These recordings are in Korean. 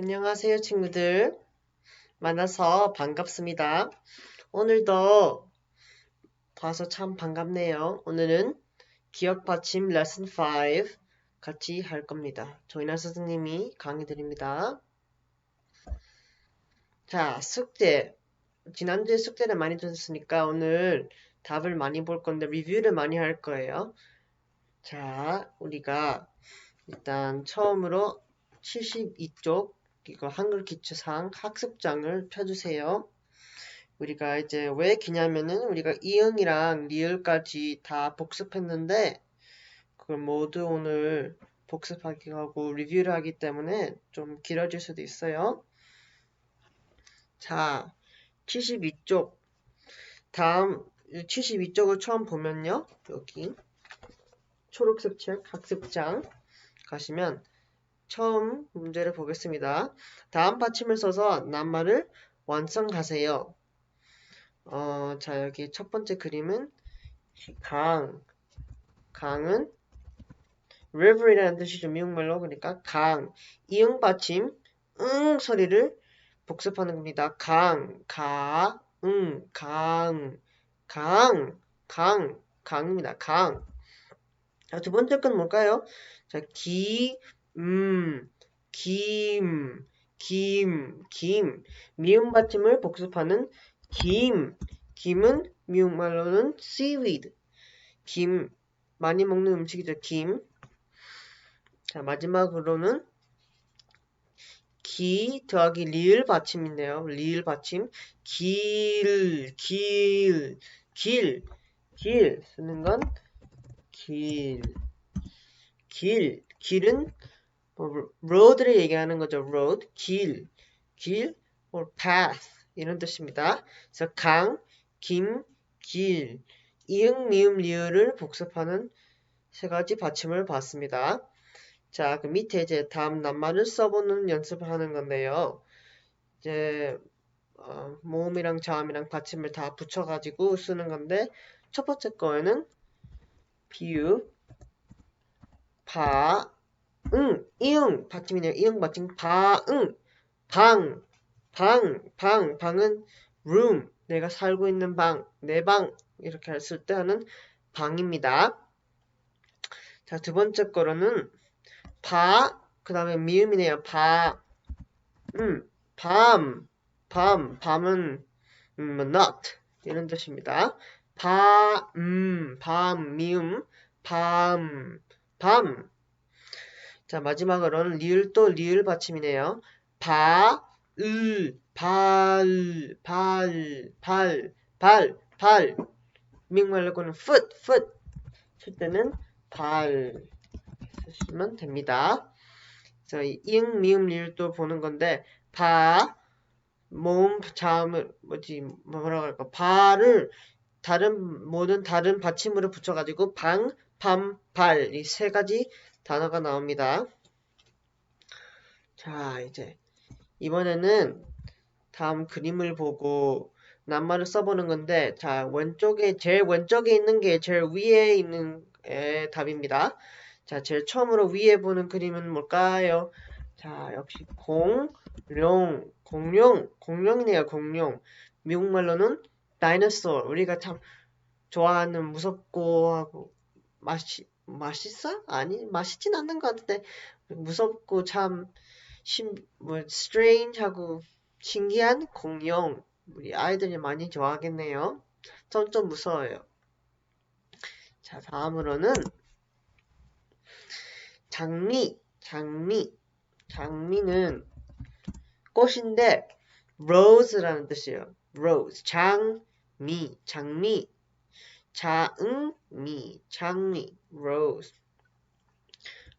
안녕하세요, 친구들. 만나서 반갑습니다. 오늘도 봐서 참 반갑네요. 오늘은 기억 받침 레슨 5 같이 할 겁니다. 조이나 선생님이 강의 드립니다. 자, 숙제. 지난주에 숙제를 많이 줬으니까 오늘 답을 많이 볼 건데 리뷰를 많이 할 거예요. 자, 우리가 일단 처음으로 72쪽 이거 한글 기초상 학습장을 펴주세요. 우리가 이제 왜 기냐면은 우리가 이응이랑 리을까지 다 복습했는데 그걸 모두 오늘 복습하기 하고 리뷰를 하기 때문에 좀 길어질 수도 있어요. 자, 72쪽. 다음 72쪽을 처음 보면요. 여기 초록색 책 학습장 가시면 처음 문제를 보겠습니다. 다음 받침을 써서 낱말을 완성하세요. 어, 자, 여기 첫 번째 그림은 강. 강은 river이라는 뜻이죠. 미국말로. 그러니까 강. 이응 받침, 응 소리를 복습하는 겁니다. 강, 가, 응, 강, 강, 강, 강입니다. 강. 자, 두 번째 건 뭘까요? 자, 기, 음, 김, 김, 김. 미음 받침을 복습하는 김. 김은 미국 말로는 seaweed. 김. 많이 먹는 음식이죠. 김. 자, 마지막으로는 기 더하기 리을 받침인데요. 리을 받침. 길, 길, 길, 길. 쓰는 건 길, 길. 길은 뭐, road를 얘기하는 거죠. road, 길, 길, or path 이런 뜻입니다. 그래서 강, 김, 길, 이응, 미음, 리을을 복습하는 세 가지 받침을 봤습니다. 자, 그 밑에 이제 다음 낱말을 써보는 연습을 하는 건데요. 이제 어, 모음이랑 자음이랑 받침을 다 붙여가지고 쓰는 건데 첫 번째 거에는 비유, 바, 응, 이응 받침이네요. 이응 받침 바, 응, 방, 방, 방, 방은 room, 내가 살고 있는 방, 내 방 이렇게 했을 때 하는 방입니다. 자, 두 번째 거로는 바, 그 다음에 미음이네요. 바, 음, 밤, 밤, 밤은 음, not 이런 뜻입니다. 바, 음, 밤, 미음, 밤, 밤. 자, 마지막으로는 리을 또 리을 받침이네요. 바, 을, 발, 발, 발, 발, 발. 미국말로는 foot, foot. 쓸 때는 발 쓰시면 됩니다. 자, 이응, 미음, 리을 또 보는 건데 바, 모음, 자음을 뭐지 뭐라고 할까? 바를 다른 모든 다른 받침으로 붙여가지고 방, 밤, 발 이 세 가지 단어가 나옵니다. 자, 이제 이번에는 다음 그림을 보고 낱말을 써보는 건데 자 왼쪽에 제일 왼쪽에 있는 게 제일 위에 있는 에, 답입니다. 자 제일 처음으로 위에 보는 그림은 뭘까요? 자 역시 공룡 공룡 공룡이네요 공룡 미국말로는 다이너소어 우리가 참 좋아하는 무섭고 하고 맛이 맛있어? 아니 맛있진 않는 것 같은데 무섭고 참 신, 뭐 strange하고 신기한 공룡 우리 아이들이 많이 좋아하겠네요. 전 좀 무서워요. 자 다음으로는 장미 장미 장미는 꽃인데 rose라는 뜻이에요. rose 장미 장미 자응미 장미 rose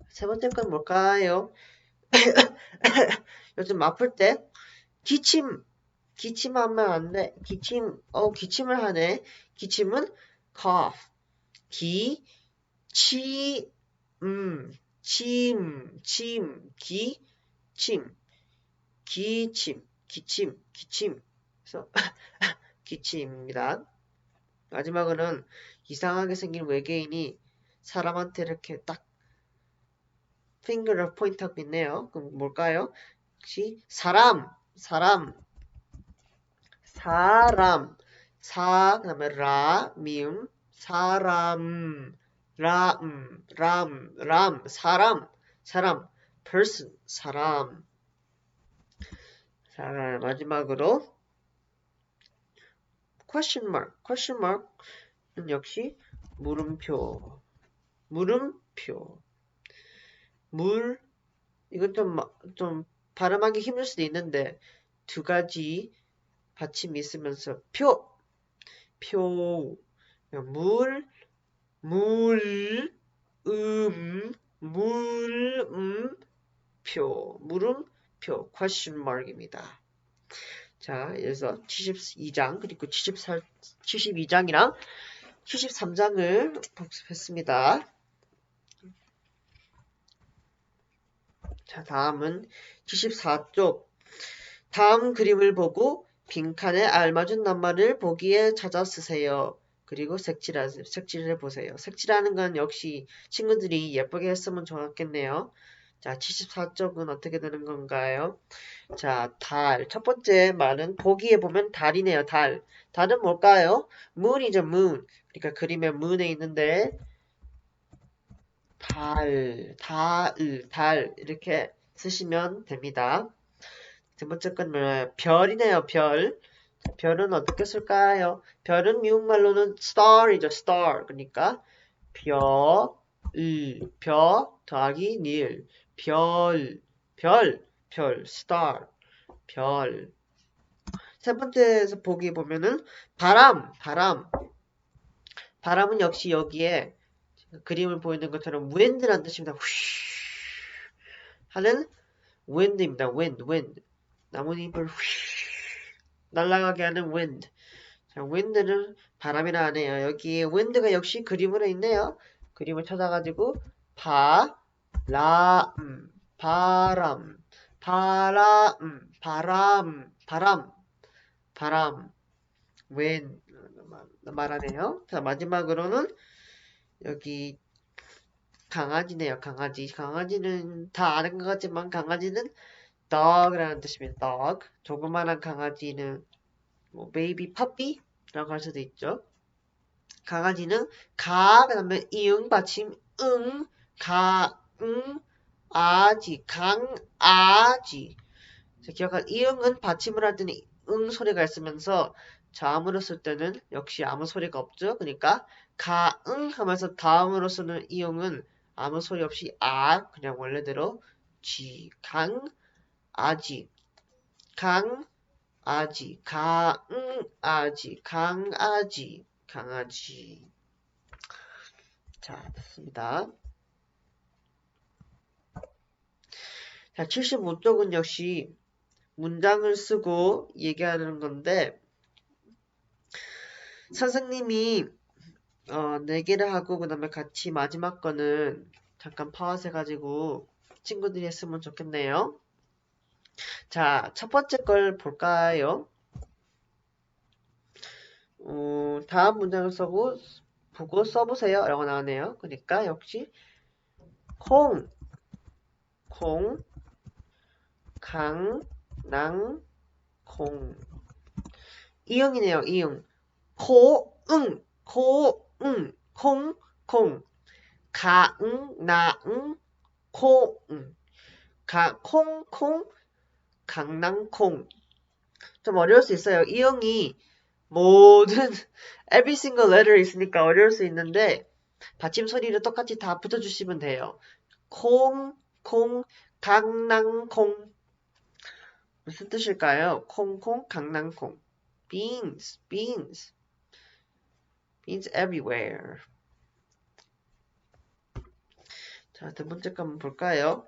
세 번째 건 뭘까요? 요즘 아플 때 기침 기침하면 안 돼. 기침 어 기침을 하네. 기침은 cough 기 치, 음, 침, 침, 기, 침, 기침, 기침, 기침. 그래서 기침입니다. 마지막으로는 이상하게 생긴 외계인이 사람한테 이렇게 딱 핑거를 포인트하고 있네요. 그럼 뭘까요? 역시 사람, 사람, 사람, 사, 그 다음에 라, 미음, 사람, 람, 람, 람, 사람, 사람, person, 사람. 자, 마지막으로 question mark, question mark은 역시 물음표, 물음표, 물, 이건 좀, 좀 발음하기 힘들 수도 있는데 두 가지 받침이 있으면서 표, 표, 물, 물, 음, 물, 음, 표, 물음표, question mark입니다. 자, 그래서 72장, 그리고 74, 72장이랑 73장을 복습했습니다. 자, 다음은 74쪽. 다음 그림을 보고 빈칸에 알맞은 낱말을 보기에 찾아 쓰세요. 그리고 색칠하세요. 색칠을 해보세요. 색칠하는 건 역시 친구들이 예쁘게 했으면 좋았겠네요. 자, 74쪽은 어떻게 되는 건가요? 자, 달. 첫 번째 말은 보기에 보면 달이네요. 달. 달은 뭘까요? moon이죠, moon. 그러니까 그림에 moon에 있는데 달, 달, 달 이렇게 쓰시면 됩니다. 두 번째 건 뭐예요? 별이네요, 별. 별은 어떻게 쓸까요? 별은 미국말로는 star이죠, star. 그러니까 별, 을, 벼 더하기 닐, 별, 별, 별, star, 별. 세 번째에서 보기 보면은 바람, 바람. 바람은 역시 여기에 그림을 보이는 것처럼 wind라는 뜻입니다. 휘 하는 wind입니다. wind, wind. 나뭇잎을 휘 날아가게 하는 wind. 자, wind는 바람이라 하네요. 여기 wind가 역시 그림으로 있네요. 그림을 찾아가지고 음, 바람, 바람, 바람, 바람, 바람, wind 말하네요. 자, 마지막으로는 여기 강아지네요. 강아지. 강아지는 다 아는 것 같지만 강아지는 dog라는 뜻입니다. dog. 조그만한 강아지는 뭐 baby puppy라고 할 수도 있죠. 강아지는 가, 그 다음에 이응 받침 응, 가, 응, 아지, 강, 아지. 기억한 이응은 받침을 할 때는 응 소리가 있으면서 자음으로 쓸 때는 역시 아무 소리가 없죠. 그러니까 가응 하면서 다음으로 쓰는 이응은 아무 소리 없이 아 그냥 원래대로 지, 강, 아지, 강, 아지, 강, 아지, 강아지, 강아지. 자, 됐습니다. 자, 75쪽은 역시 문장을 쓰고 얘기하는 건데 선생님이 어, 4개를 하고 그 다음에 같이 마지막 거는 잠깐 파워스 해가지고 친구들이 했으면 좋겠네요. 자, 첫 번째 걸 볼까요? 어, 다음 문장을 써고 보고 써보세요. 라고 나오네요. 그러니까 역시 콩, 콩, 강, 낭, 콩. 이응이네요. 이응. 코, 응, 코, 응, 콩, 콩. 가 응, 나응, 코응. 가, 콩, 콩, 강낭 콩. 좀 어려울 수 있어요. 이응이 모든 every single letter 있으니까 어려울 수 있는데 받침 소리를 똑같이 다 붙여주시면 돼요. 콩, 콩, 강낭콩. 무슨 뜻일까요? 콩콩, 강낭콩. beans, beans. beans everywhere. 자, 두 번째 거 한번 볼까요?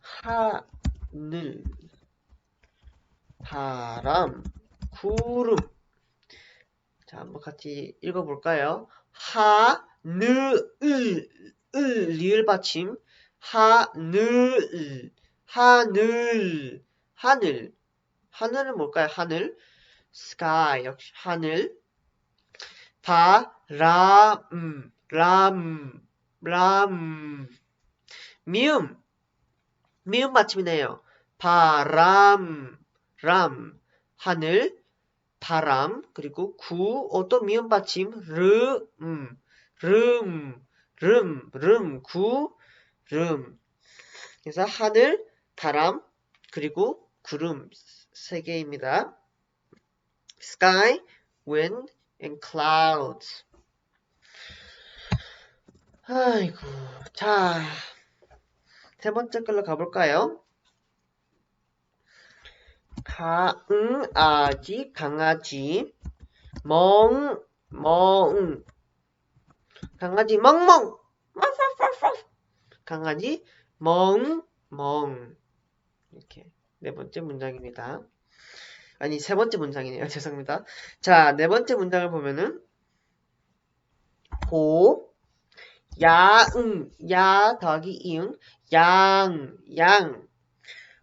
하늘, 바람, 구름. 자, 한번 같이 읽어볼까요? 하늘, 을, 을, 리을 받침. 하늘, 하늘, 하늘. 하늘은 뭘까요? 하늘. sky 역시 하늘 바람 람 람 미음 미음 받침이네요. 바람, 람, 하늘, 바람, 그리고 구, 어떤 미음 받침, 르, 음, 름, 름, 름, 구, 름. 그래서 하늘, 바람, 그리고 구름 세 개입니다. sky, wind, and clouds. 아이고, 자, 세 번째 걸로 가볼까요? 강아지, 강아지, 멍, 멍, 강아지, 멍멍, 강아지, 멍, 멍. 이렇게 네 번째 문장입니다. 아니, 세 번째 문장이네요. 죄송합니다. 자, 네 번째 문장을 보면은, 고, 야응, 야 더하기 이응, 양, 양,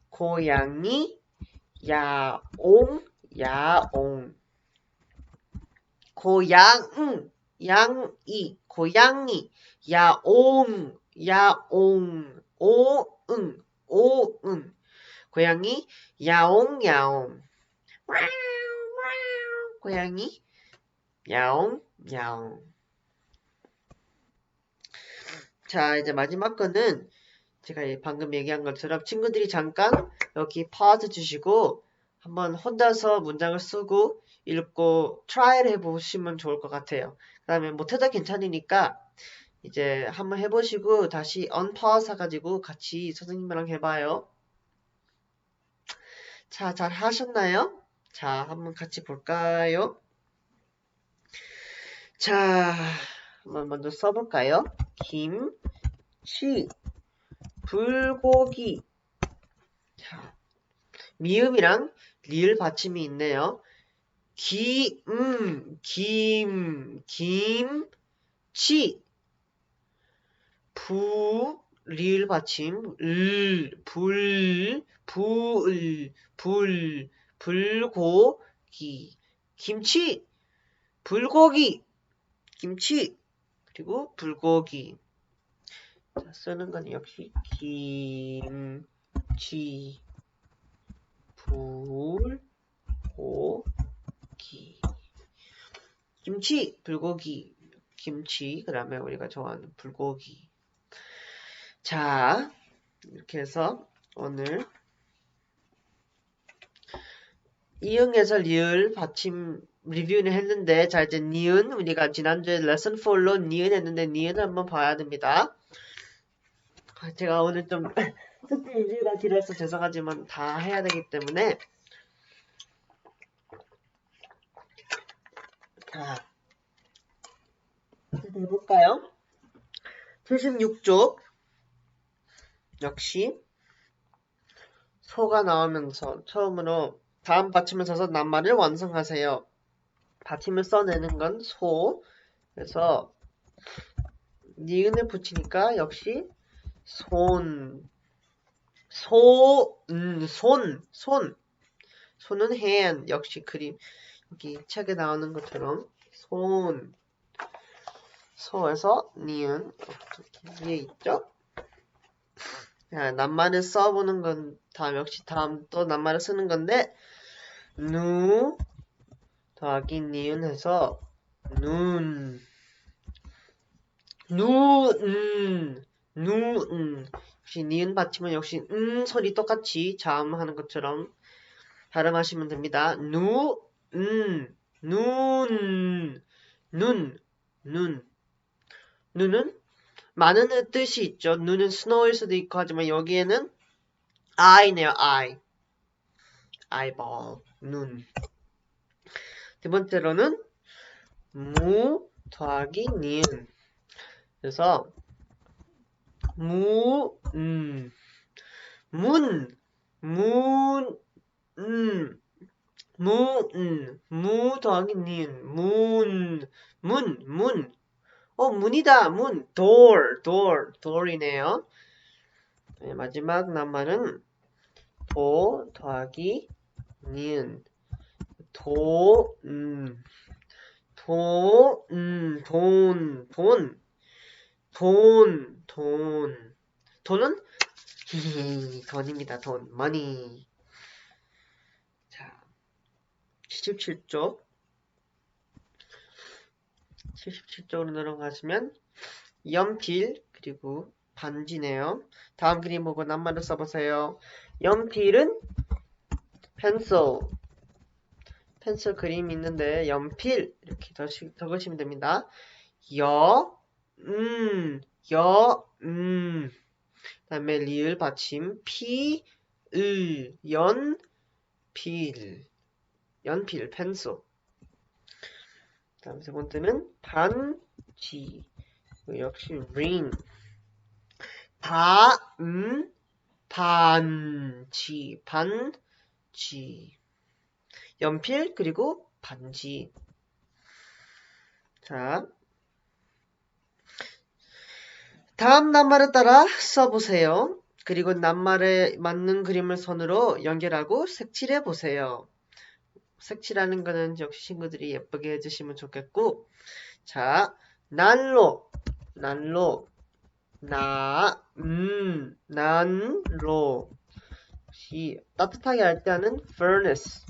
고양이, 야옹, 야옹, 고양응, 양이, 고양이, 야옹, 야옹, 오응, 오응, 고양이, 야옹, 야옹, 고양이, 야옹, 야옹. 자, 이제 마지막 거는 제가 방금 얘기한 것처럼 친구들이 잠깐 여기 파즈 주시고 한번 혼자서 문장을 쓰고 읽고 트라이를 해보시면 좋을 것 같아요. 그 다음에 못해도 괜찮으니까 이제 한번 해보시고 다시 언파즈 해가지고 같이 선생님이랑 해봐요. 자, 잘 하셨나요? 자, 한번 같이 볼까요? 자, 한번 먼저 써볼까요? 김치, 불고기. 자, 미음이랑 리을 받침이 있네요. 기, 음, 김, 김 치. 부, 리을 받침, 을, 불, 불, 불, 불고기. 김치, 불고기, 김치, 그리고 불고기. 자, 쓰는 건 역시 김 치, 불고기. 김치, 불고기, 김치, 그 다음에 우리가 좋아하는 불고기. 자, 이렇게 해서 오늘 이응에서 리을 받침 리뷰는 했는데 자 이제 니은 우리가 지난주에 레슨 4로 니은 했는데 니은을 한번 봐야 됩니다. 아, 제가 오늘 좀 특히 일주일가 길어서 죄송하지만 다 해야 되기 때문에 자 해볼까요? 76쪽 역시 소가 나오면서 처음으로 다음 받침을 써서 낱말을 완성하세요. 받침을 써내는 건 소. 그래서 니은을 붙이니까 역시 손, 소, 음, 손, 손. 손은 hand 역시 그림 여기 책에 나오는 것처럼 손. 소에서 니은 위에 있죠. 자, 낱말을 써보는 건 다음 역시 다음 또 낱말을 쓰는 건데 누 더하기 니은 해서 눈 눈, 눈 역시 니은 받침은 역시 음 소리 똑같이 자음하는 것처럼 발음하시면 됩니다. 누, 음, 눈, 눈, 눈. 눈은 많은 뜻이 있죠. 눈은 스노우일 수도 있고 하지만 여기에는 eye네요. eye. eyeball. 눈. 두 번째로는 무 더하기 니은. 그래서 무, 음, 문, 문, 음, 무, 음, 무 더하기 니은. 문, 문, 문. 어, 문이다. 문. door, door, door이네요. 네, 마지막 낱말은 도 더하기 니은. 도, 음, 도, 음, 돈, 돈, 돈, 돈. 돈은 히히, 돈입니다. 돈. money. 자, 77쪽. 77쪽으로 넘어가시면 연필 그리고 반지네요. 다음 그림 보고 낱말을 써보세요. 연필은 펜슬 펜슬 그림이 있는데 연필 이렇게 더- 적으시면 됩니다. 여, 음, 여, 음. 그다음에 리을 받침 피, 을, 연, 필, 연필 펜슬. 다음 세 번째는 반지. 역시 ring. 다, 음, 반지, 반지. 연필, 그리고 반지. 자. 다음 낱말에 따라 써보세요. 그리고 낱말에 맞는 그림을 손으로 연결하고 색칠해 보세요. 색칠하는 거는 역시 친구들이 예쁘게 해주시면 좋겠고. 자, 난로, 난로, 나, 음, 난로. 시 따뜻하게 할 때는 furnace.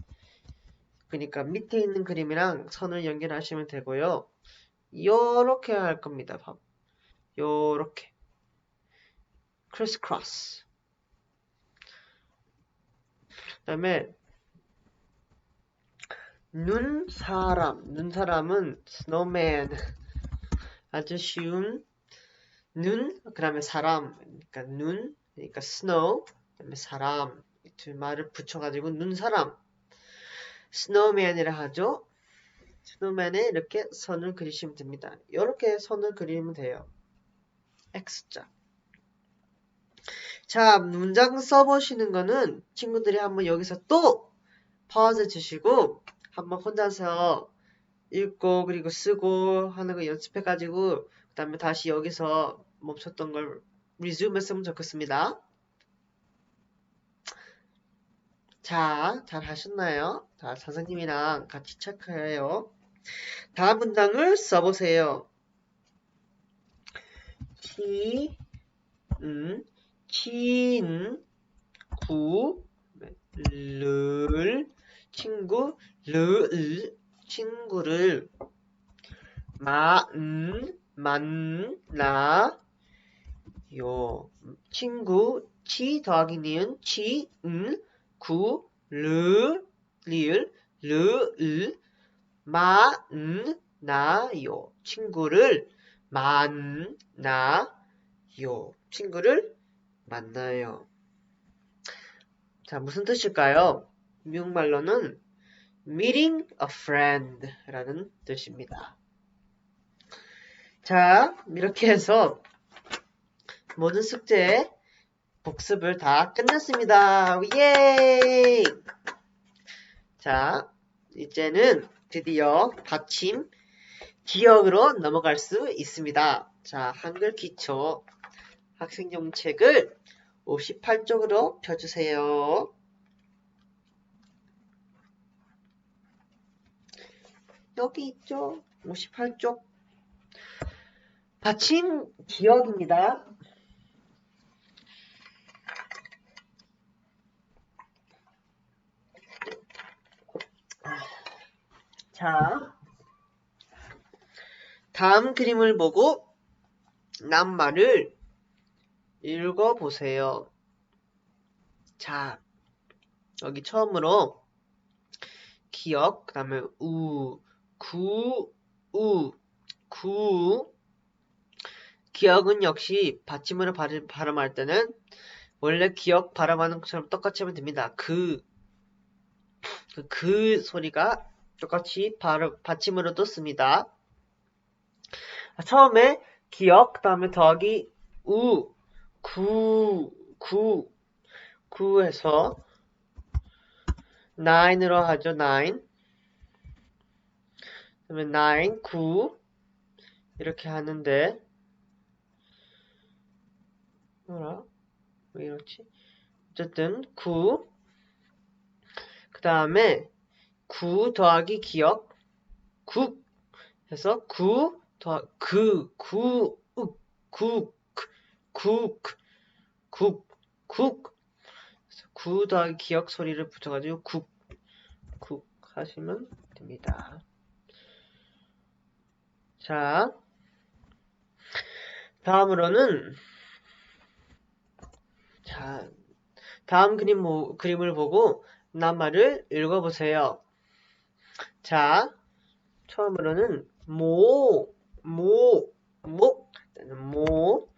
그러니까 밑에 있는 그림이랑 선을 연결하시면 되고요. 요렇게 할 겁니다. 봐. 요렇게. crisscross. 그다음에 눈 사람. 눈 사람은 snowman. 아주 쉬운 눈, 그다음에 사람. 그러니까 눈, 그러니까 snow, 그다음에 사람. 이 두 말을 붙여가지고 눈 사람. snowman이라 하죠. snowman에 이렇게 선을 그리시면 됩니다. 이렇게 선을 그리면 돼요. X자. 자, 문장 써보시는 거는 친구들이 한번 여기서 또 pause 주시고 한번 혼자서 읽고 그리고 쓰고 하는 거 연습해가지고 그 다음에 다시 여기서 멈췄던 걸 resume 했으면 좋겠습니다. 자, 잘 하셨나요? 자, 선생님이랑 같이 체크해요. 다음 문장을 써보세요. 치, 음, 친, 구, 를, 친구, 를, 친구를, 만, 만나, 요, 친구, 치 더하기 니은, 치, 은, 구, 르, 리을, 르, 을, 만나요. 친구를 만나요. 친구를 만나요. 자, 무슨 뜻일까요? 미국말로는 meeting a friend 라는 뜻입니다. 자, 이렇게 해서 모든 숙제 복습을 다 끝냈습니다. 예! 자, 이제는 드디어 받침 기억으로 넘어갈 수 있습니다. 자, 한글 기초 학생용 책을 58쪽으로 펴주세요. 여기 있죠? 58쪽. 받침 기억입니다. 자, 다음 그림을 보고 낱말을 읽어보세요. 자, 여기 처음으로 기억, 그 다음에 우, 구, 우, 구. 기억은 역시 받침으로 발음, 발음할 때는 원래 기억 발음하는 것처럼 똑같이 하면 됩니다. 그, 그, 그 소리가 똑같이 발음, 받침으로도 씁니다. 처음에 기억, 그 다음에 더하기 우, 구, 구, 구에서 nine으로 하죠, nine. 그러면 nine, 구 이렇게 하는데 뭐라? 왜 이렇지? 어쨌든 구. 그 다음에 구 더하기 기억, 국 해서 구 더, 그, 구, 더하기 기억 소리를 붙여가지고 국. 국 하시면 됩니다. 자, 다음으로는 자, 다음 그림 모, 그림을 보고 낱말을 읽어보세요. 자, 처음으로는 모, 모, 목, 모,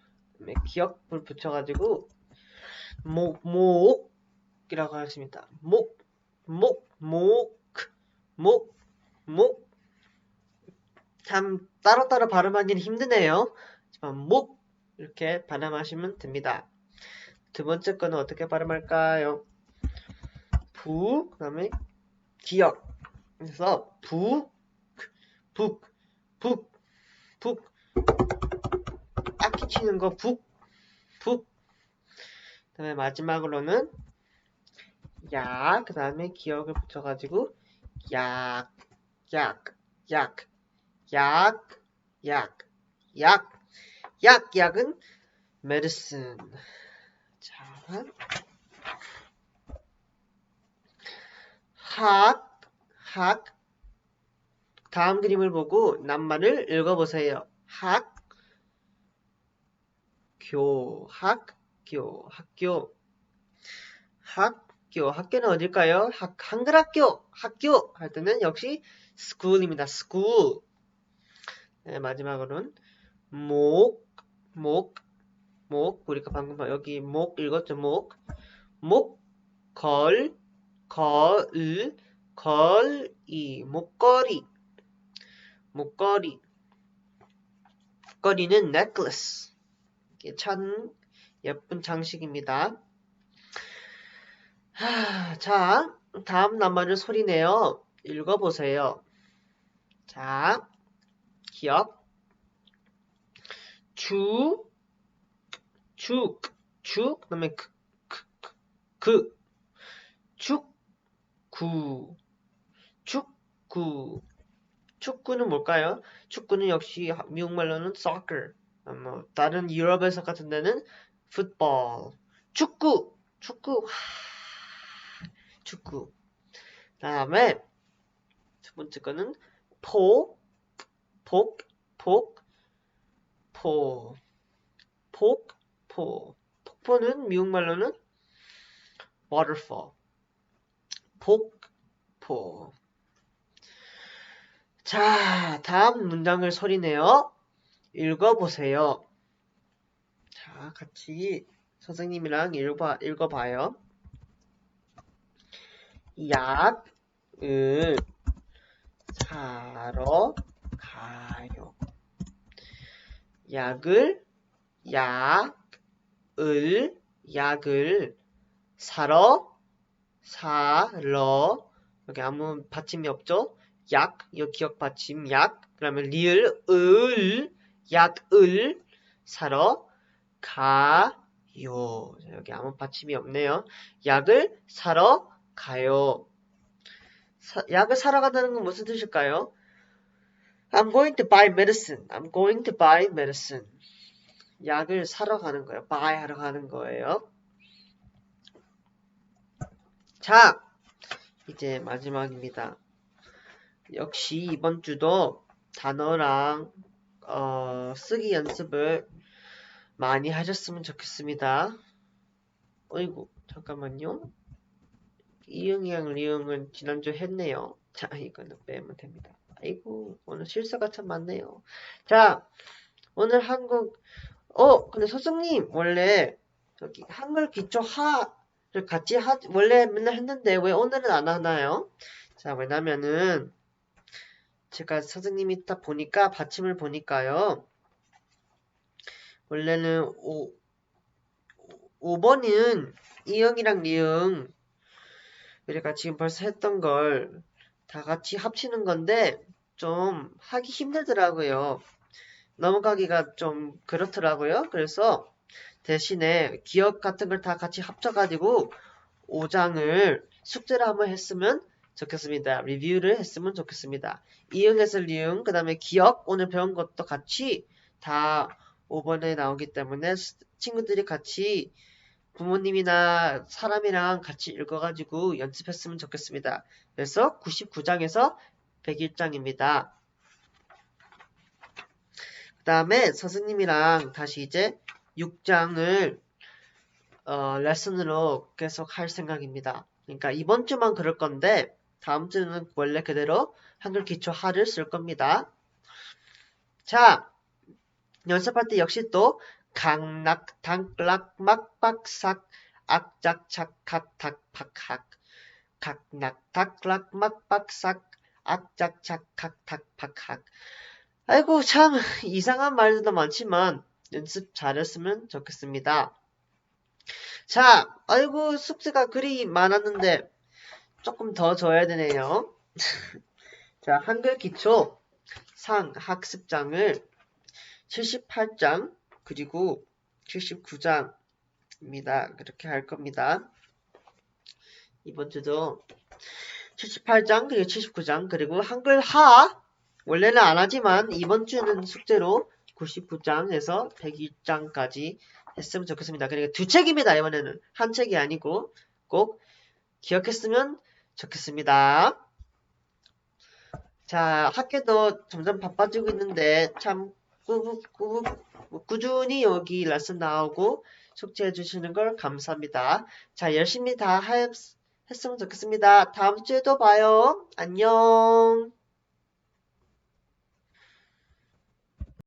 기억을 붙여가지고 목, 목이라고 하십니다. 목, 목, 목, 목, 목. 참 따로따로 발음하기는 힘드네요. 하지만 목 이렇게 발음하시면 됩니다. 두 번째 거는 어떻게 발음할까요? 부, 그 다음에 기억. 그래서 부, 북, 북, 북. 악기 치는 거 북, 북. 그 다음에 마지막으로는 약, 그 다음에 기억을 붙여가지고 약, 약, 약, 약, 약, 약, 약, 약은 medicine. 자, 학, 학. 다음 그림을 보고 낱말을 읽어보세요. 학, 교, 학 교, 학교. 학교, 학교는 어딜까요? 학, 한글 학교, 학교 할 때는 역시 school입니다. school. 네, 마지막으로는 목, 목, 목. 우리가 방금 여기 목 읽었죠? 목. 목, 걸, 걸, 걸이, 목걸이. 목걸이. 목걸이는 necklace. 참 예쁜 장식입니다. 하, 자, 다음 낱말을 소리내어 읽어보세요. 자, 기억. 주, 죽, 죽, 그 다음에 그, 그, 그, 그, 축구, 축구. 축구는 뭘까요? 축구는 역시 미국말로는 soccer. 뭐 다른 유럽에서 같은 데는 football. 축구, 축구, 축구. 다음에 두 번째 거는 포, 폭, 폭, 포, 폭, 포. 폭포는 미국말로는 waterfall. 폭, 포. 자, 다음 문장을 소리내어 읽어보세요. 자, 같이 선생님이랑 읽어봐, 읽어봐요. 약을 사러 가요. 약을, 약을, 약을 사러, 사러, 여기 아무 받침이 없죠? 약, 여기 기억 받침, 약, 그러면 리을, 을, 약을 사러 가요. 여기 아무 받침이 없네요. 약을 사러 가요. 사, 약을 사러 간다는 건 무슨 뜻일까요? I'm going to buy medicine. I'm going to buy medicine. 약을 사러 가는 거예요. buy 하러 가는 거예요. 자, 이제 마지막입니다. 역시 이번 주도 단어랑 어, 쓰기 연습을 많이 하셨으면 좋겠습니다. 어이구, 잠깐만요. 이응이랑 리응은 지난주 했네요. 자, 이거는 빼면 됩니다. 아이고, 오늘 실수가 참 많네요. 자, 오늘 한국, 어, 근데 선생님, 원래, 저기, 한글 기초 하를 같이 하, 원래 맨날 했는데, 왜 오늘은 안 하나요? 자, 왜냐면은, 제가 선생님이 딱 보니까, 받침을 보니까요. 원래는 5, 5번은 이응이랑 리응, 우리가 지금 벌써 했던 걸 다 같이 합치는 건데 좀 하기 힘들더라고요. 넘어가기가 좀 그렇더라고요. 그래서 대신에 기억 같은 걸 다 같이 합쳐가지고 5장을 숙제를 한번 했으면 좋겠습니다. 리뷰를 했으면 좋겠습니다. 이응에서 리응, 그 다음에 기억, 오늘 배운 것도 같이 다 5번에 나오기 때문에 친구들이 같이 부모님이나 사람이랑 같이 읽어가지고 연습했으면 좋겠습니다. 그래서 99장에서 101장입니다. 그 다음에 선생님이랑 다시 이제 6장을 어, 레슨으로 계속 할 생각입니다. 그러니까 이번 주만 그럴 건데 다음 주는 원래 그대로 한글 기초 하를 쓸 겁니다. 자, 연습할 때 역시 또 강락, 당락, 막박삭, 악작 착, 각 탁, 박학, 각락, 닥락, 막박삭, 악작 착, 각 탁, 박학. 아이고 참 이상한 말들도 많지만 연습 잘했으면 좋겠습니다. 자, 아이고 숙제가 그리 많았는데 조금 더 줘야 되네요. 자, 한글 기초 상 학습장을 78장 그리고 79장입니다. 그렇게 할 겁니다. 이번 주도 78장 그리고 79장 그리고 한글 하 원래는 안 하지만 이번 주는 숙제로 99장에서 101장까지 했으면 좋겠습니다. 그러니까 두 책입니다. 이번에는 한 책이 아니고 꼭 기억했으면 좋겠습니다. 자, 학교도 점점 바빠지고 있는데 참 꾸, 꾸, 꾸준히 여기 레슨 나오고 숙제해 주시는 걸 감사합니다. 자, 열심히 다 했, 했으면 좋겠습니다. 다음 주에도 봐요. 안녕.